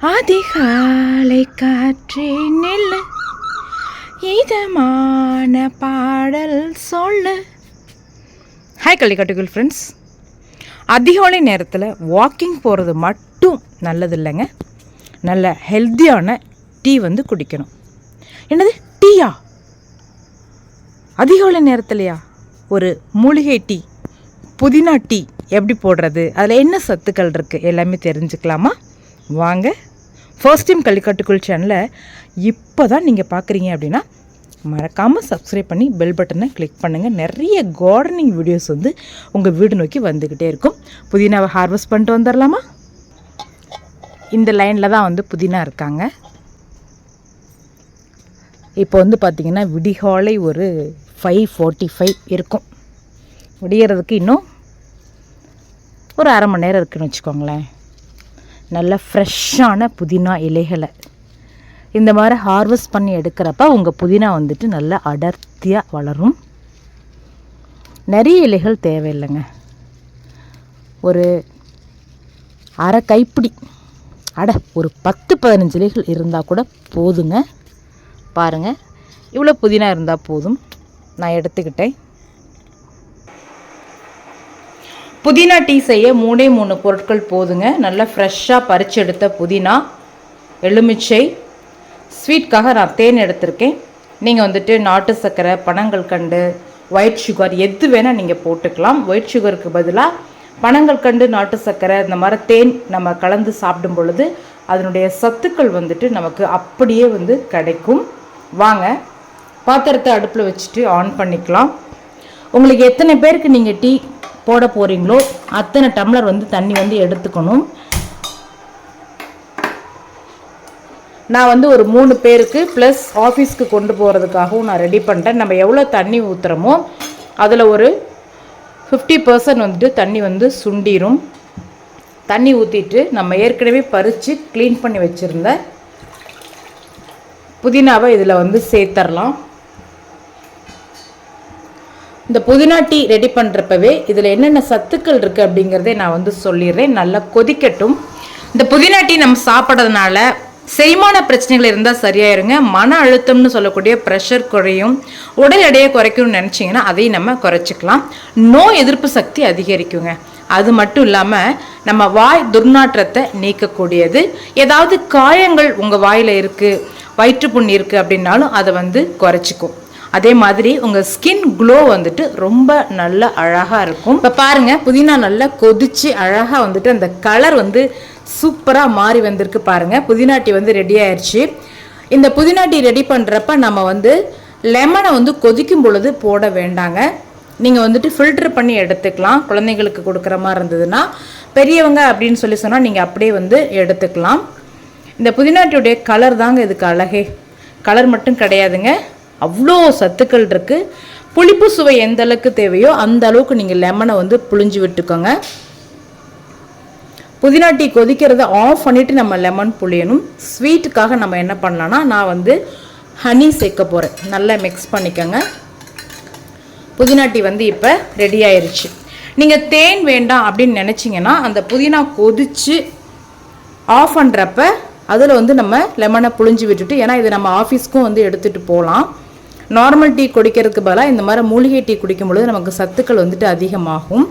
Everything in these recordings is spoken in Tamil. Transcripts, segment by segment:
அதிகாலை காற்றே நெல்லு இதமான பாடல் சொல்லு. ஹாய் கள்ளிக்காட்டுக்குள் ஃப்ரெண்ட்ஸ் அதிகாலை நேரத்தில் வாக்கிங் போகிறது மட்டும் நல்லது இல்லைங்க நல்ல ஹெல்த்தியான டீ வந்து குடிக்கணும். என்னது? டீயா? அதிகாலை நேரத்துலையா? ஒரு மூலிகை டீ புதினா டீ எப்படி போடுறது? அதில் என்ன சத்துக்கள் இருக்குது எல்லாமே தெரிஞ்சுக்கலாமா? வாங்க ஃபர்ஸ்ட் டைம் கள்ளிக்காட்டுக்குள் சேனலை இப்போ தான் நீங்கள் பார்க்குறீங்க அப்படின்னா மறக்காமல் சப்ஸ்கிரைப் பண்ணி பெல் பட்டனை கிளிக் பண்ணுங்கள் நிறைய கார்டனிங் வீடியோஸ் வந்து உங்கள் வீடு நோக்கி வந்துக்கிட்டே இருக்கும். புதினாவை ஹார்வெஸ்ட் பண்ணிட்டு வந்துடலாமா இந்த லைனில் தான் வந்து புதினா இருக்காங்க. இப்போ வந்து பார்த்திங்கன்னா விடிகாலை ஒரு ஃபைவ் ஃபார்ட்டி ஃபைவ் இருக்கும். விடியறதுக்கு இன்னும் ஒரு அரை மணி நேரம் இருக்குதுன்னு வச்சுக்கோங்களேன். நல்ல ஃப்ரெஷ்ஷான புதினா இலைகளை. இந்த மாதிரி ஹார்வெஸ்ட் பண்ணி எடுக்கிறப்ப உங்கள் புதினா வந்துட்டு நல்லா அடர்த்தியாக வளரும். நிறைய இலைகள் தேவையில்லைங்க. ஒரு அரை கைப்பிடி. அட ஒரு பத்து பதினஞ்சு இலைகள் இருந்தால் கூட போதுங்க. பாருங்கள் இவ்வளோ புதினா இருந்தால் போதும். நான் எடுத்துக்கிட்டேன். புதினா டீ செய்ய மூணே மூணு பொருட்கள் போதுங்க. நல்லா ஃப்ரெஷ்ஷாக பறித்து எடுத்த புதினா எலுமிச்சை ஸ்வீட்காக நான் தேன் எடுத்திருக்கேன். நீங்கள் வந்துட்டு நாட்டு சர்க்கரை பனங்கள் கண்டு ஒயிட் சுகர் எது வேணால் நீங்கள் போட்டுக்கலாம். ஒயிட் சுகருக்கு பதிலாக பனங்கள் கண்டு நாட்டு சர்க்கரை இந்த மாதிரி தேன் நம்ம கலந்து சாப்பிடும் பொழுது அதனுடைய சத்துக்கள் வந்துட்டு நமக்கு அப்படியே வந்து கிடைக்கும். வாங்க பாத்திரத்தை அடுப்பில் வச்சுட்டு ஆன் பண்ணிக்கலாம். உங்களுக்கு எத்தனை பேருக்கு நீங்கள் டீ போட போகிறீங்களோ அத்தனை டம்ளர் வந்து தண்ணி வந்து எடுத்துக்கணும். நான் வந்து ஒரு மூணு பேருக்கு ப்ளஸ் ஆஃபீஸ்க்கு கொண்டு போகிறதுக்காகவும் நான் ரெடி பண்ணிட்டேன் நம்ம எவ்வளோ தண்ணி ஊற்றுறோமோ அதில் ஒரு ஃபிஃப்டி பர்சன்ட் வந்துட்டு தண்ணி வந்து சுண்டிரும். தண்ணி ஊற்றிட்டு நம்ம ஏற்கனவே பறித்து க்ளீன் பண்ணி வச்சுருந்த புதினாவை இதில் வந்து சேர்த்துடலாம் இந்த புதினா டீ ரெடி பண்ணுறப்பவே இதில் என்னென்ன சத்துக்கள் இருக்குது அப்படிங்கிறதே நான் வந்து சொல்லிடுறேன். நல்லா கொதிக்கட்டும். இந்த புதினா டீ நம்ம சாப்பிட்றதுனால செரிமான பிரச்சனைகள் இருந்தால் சரியாயிருங்க. மன அழுத்தம்னு சொல்லக்கூடிய ப்ரெஷர் குறையும். உடல் எடையை குறைக்கணும்னு நினச்சிங்கன்னா அதையும் நம்ம குறைச்சிக்கலாம். நோய் எதிர்ப்பு சக்தி அதிகரிக்குங்க. அது மட்டும் இல்லாமல் நம்ம வாய் துர்நாற்றத்தை நீக்கக்கூடியது. ஏதாவது காயங்கள் உங்கள் வாயில் இருக்குது வயிற்றுப்புண் இருக்குது அப்படின்னாலும் அதை வந்து குறைச்சிக்கும். அதே மாதிரி உங்கள் ஸ்கின் க்ளோ வந்துட்டு ரொம்ப நல்ல அழகாக இருக்கும். இப்போ பாருங்கள் புதினா நல்லா கொதித்து அழகாக வந்துட்டு அந்த கலர் வந்து சூப்பராக மாறி வந்திருக்கு பாருங்கள் புதினாட்டி வந்து ரெடி ஆயிடுச்சு இந்த புதினாட்டி ரெடி பண்ணுறப்ப நம்ம வந்து லெமனை வந்து கொதிக்கும் பொழுது போட வேண்டாங்க. நீங்கள் வந்துட்டு ஃபில்டர் பண்ணி எடுத்துக்கலாம். குழந்தைங்களுக்கு கொடுக்குற மாதிரி இருந்ததுன்னா பெரியவங்க அப்படின்னு சொல்லி சொன்னால் நீங்கள் அப்படியே வந்து எடுத்துக்கலாம். இந்த புதினாட்டியுடைய கலர் தாங்க இதுக்கு அழகே. கலர் மட்டும் கிடையாதுங்க. அவ்வளோ சத்துக்கள் இருக்குது புளிப்பு சுவை எந்த அளவுக்கு தேவையோ அந்த அளவுக்கு நீங்கள் லெமனை வந்து புளிஞ்சு விட்டுக்கோங்க. புதினா டீ கொதிக்கிறத ஆஃப் பண்ணிவிட்டு நம்ம லெமன் புளியணும் ஸ்வீட்டுக்காக நம்ம என்ன பண்ணலான்னா நான் வந்து ஹனி சேர்க்க போகிறேன் நல்லா மிக்ஸ் பண்ணிக்கோங்க. புதினா டீ வந்து இப்போ ரெடி ஆயிடுச்சு நீங்கள் தேன் வேண்டாம் அப்படின்னு நினச்சிங்கன்னா அந்த புதினா கொதித்து ஆஃப் பண்ணுறப்ப அதில் வந்து நம்ம லெமனை புழிஞ்சு விட்டுட்டு ஏன்னா இது நம்ம ஆஃபீஸ்க்கும் வந்து எடுத்துகிட்டு போகலாம் நார்மல் டீ குடிக்கிறதுக்கு பதிலாக இந்த மாதிரி மூலிகை டீ குடிக்கும்பொழுது நமக்கு சத்துக்கள் வந்துட்டு அதிகமாகும்.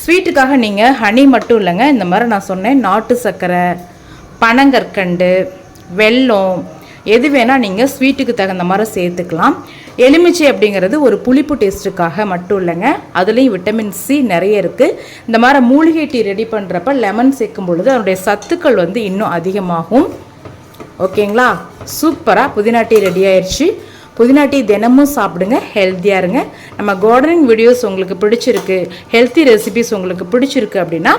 ஸ்வீட்டுக்காக நீங்கள் ஹனி மட்டும் இல்லைங்க. இந்த மாதிரி நான் சொன்னேன். நாட்டு சர்க்கரை பனங்கற்கண்டு வெல்லம் எது வேணால் நீங்கள் ஸ்வீட்டுக்கு தகுந்த மாதிரி சேர்த்துக்கலாம். எலுமிச்சை அப்படிங்கிறது ஒரு புளிப்பு டேஸ்ட்டுக்காக மட்டும் இல்லைங்க. அதுலேயும் விட்டமின் சி நிறைய இருக்குது இந்த மாதிரி மூலிகை டீ ரெடி பண்ணுறப்ப லெமன் சேர்க்கும் பொழுது அதனுடைய சத்துக்கள் வந்து இன்னும் அதிகமாகும். ஓகேங்களா சூப்பராக புதினா டீ ரெடி ஆயிடுச்சு புதினா டீ தினமும் சாப்பிடுங்க ஹெல்த்தியாக இருங்க. நம்ம கார்டனிங் வீடியோஸ் உங்களுக்கு பிடிச்சிருக்கு ஹெல்த்தி ரெசிபிஸ் உங்களுக்கு பிடிச்சிருக்கு அப்படின்னா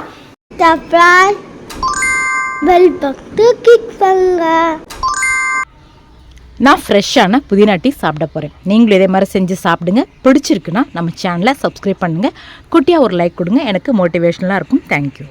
நான் ஃப்ரெஷ்ஷான புதினா டீ சாப்பிட போகிறேன் நீங்களும் இதே மாதிரி செஞ்சு சாப்பிடுங்க. பிடிச்சிருக்குன்னா நம்ம சேனலை சப்ஸ்கிரைப் பண்ணுங்கள் குட்டியாக ஒரு லைக் கொடுங்க. எனக்கு மோட்டிவேஷனலாக இருக்கும். தேங்க்யூ